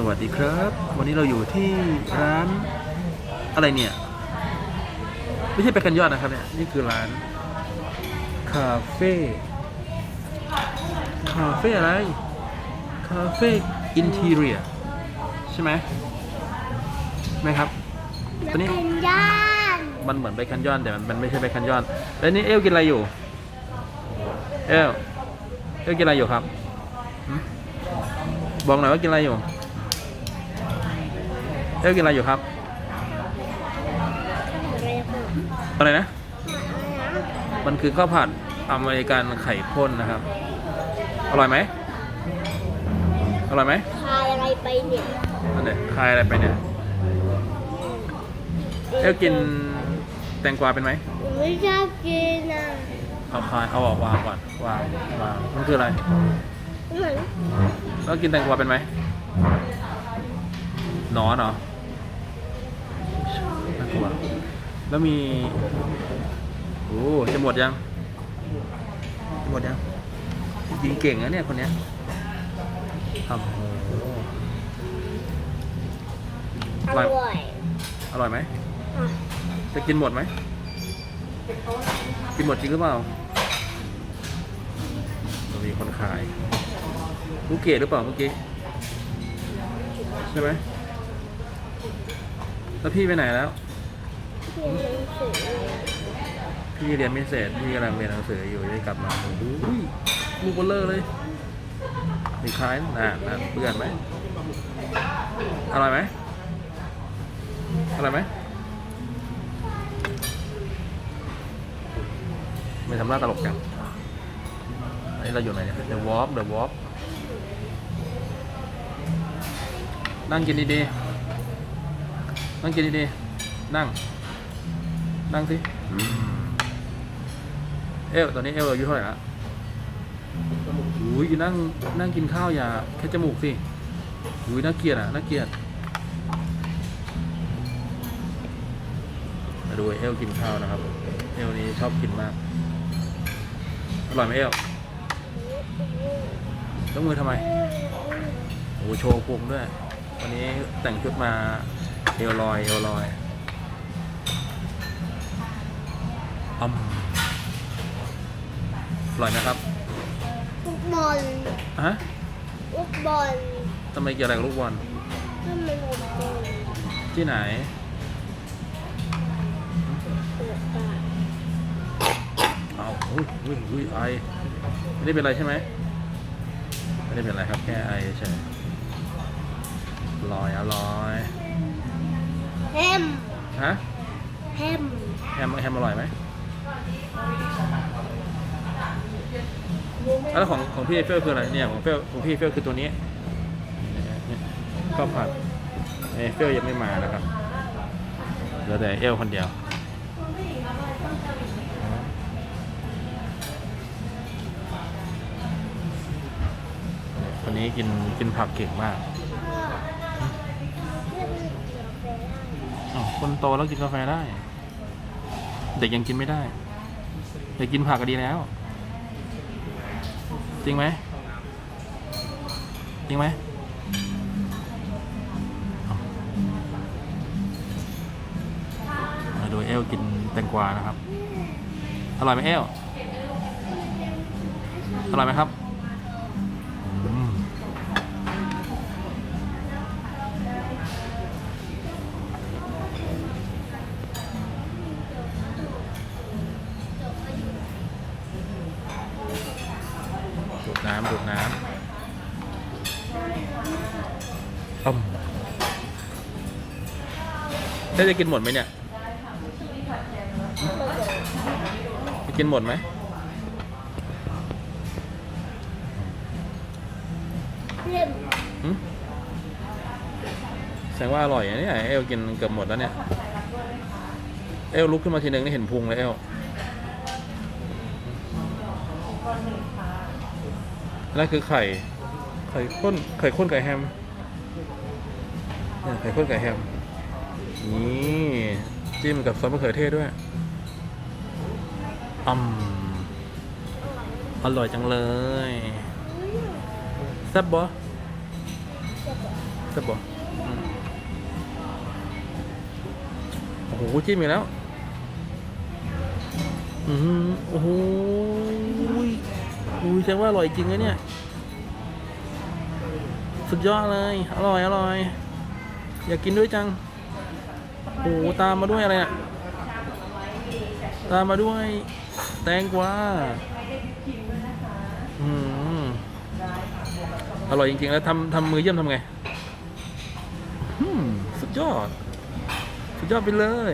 สวัสดีครับ วันนี้เราอยู่ที่ร้านอะไรเนี่ย ไม่ใช่ไปกันยอดนะครับเนี่ย นี่คือร้านคาเฟ่คาเฟ่อะไร คาเฟ่อินทีเรียใช่ไหมไหมครับตอนนี้เป็นย่านมันเหมือนไปคันยอนแต่มันมันไม่ใช่ไปคันยอนแล้วนี่เอลกินอะไรอยู่ เอลเอลกินอะไรอยู่ครับหึบอกหน่อยว่ากินอะไรอยู่ เอลกินอะไรอยู่ครับอะไรคะอะไรนะ มันคือข้าวผัดอเมริกันไข่ข้นนะครับ อร่อยไหมอร่อยไหมคายอะไรไปเนี่ยนั่นเลยคายอะไรไปเนี่ย เอลกินแตงกวาเป็นไหมหนูไม่ชอบกินอะเอาคายเอาออกวางก่อนวางวางมันคืออะไรเหมือนแล้วกินแตงกวาเป็นไหมหนอนเหรอ น่ากลัวแล้วมี โอ้จะหมดยัง จะหมดยัง ยิงเก่งนะเนี่ยคนเนี้ยทำโอ้โหออร่อยร่อย อร่อยไหมอะจะกินหมดไหม กินหมดจริงหรือเปล่าเรามีคนขายลูกเกดหรือเปล่าเมื่อกี้ ใช่ไหมแล้วพี่ไปไหนแล้ว พี่เรียนไม่เสร็จพี่กำลังเรียนหนังสืออยู่ได้กลับมาโอ้โหลูกเบลเลอร์เลยมีคล้ายน่ะน่ะเปื่อนไหมอร่อยไหมอร่อยไหมไม่ทำหน้าตลกจังอันนี้เราอยู่ไหนเนี่ย The Warp The Warp นั่งกินดีๆ นั่งกินดีๆ นั่ง นั่งสิ เอลตอนนี้เอลอายุเท่าไหร่ละอุ้ยนั่งนั่งกินข้าวอย่าแค่จมูกสิอุ้ยน่าเกลียดอะน่าเกลียดมาดูเอลกินข้าวนะครับ เอลนี้ชอบกินมาก อร่อยไหมเอลต้องมือทำไมโอ้โหโชว์พุงด้วย วันนี้แต่งชุดมาเอลลอย เอลลอย อืมอร่อยไหมครับฟุตบอลฮะฟุตบอลทำไมเกี่ยวอะไรกับลูกบอลถ้ามันฟุตบอลที่ไหนเปิดปากเอาอุ้ยอุ้ยอุ้ยไอไม่ได้เป็นไรใช่ไหมไม่ได้เป็นไรครับแค่ไอเฉยอร่อยอร่อยแฮมฮะแฮมแฮมแฮมอร่อยไหม แล้วของของพี่เฟลคืออะไรเนี่ยของเฟลของพี่เฟลคือตัวนี้เนี่ยข้าวผัดเอเฟลยังไม่มานะครับเหลือแต่เอลคนเดียวคนนี้กินกินผักเก่งมากอเรียกมันเกี่ยวไปได้อ้าวคนโตแล้วกินกาแฟได้ เด็กยังกินไม่ได้ เด็กกินผักก็ดีแล้ว จริงไหมจริงไหมอ้าวมาดูเอลกินแตงกวานะครับ อร่อยไหมเอลอร่อยไหมครับำดูดน้ำต้มได้จะกินหมดไหมเนี่ยจะกินหมดไหมเล่มหึแสดงว่าอร่อยนะเนี่ยเอลกินเกือบหมดแล้วเนี่ย เอลลุกขึ้นมาทีนึงนี่เห็นพุงเลยเอล นั่นคือไข่ ไข่ข้น ไข่ข้นไก่แฮมไข่ข้นไก่แฮม นี่จิ้มกับซอสมะเขือเทศด้วยอืมอร่อยจังเลยแซ่บบ่แซ่บบ่อืมโอ้โหจิ้มอีกแล้ว อือหือโอ้โห อุ้ยแสดงว่าอร่อยจริงนะเนี่ย สุดยอดเลย อร่อยอร่อย อยากกินด้วยจังโอ้โหตามมาด้วยอะไรอะ ตามมาด้วย แตงกวาอืมอร่อยจริงๆ แล้วทำทำมือเยี่ยมทำไงสุดยอด สุดยอดไปเลย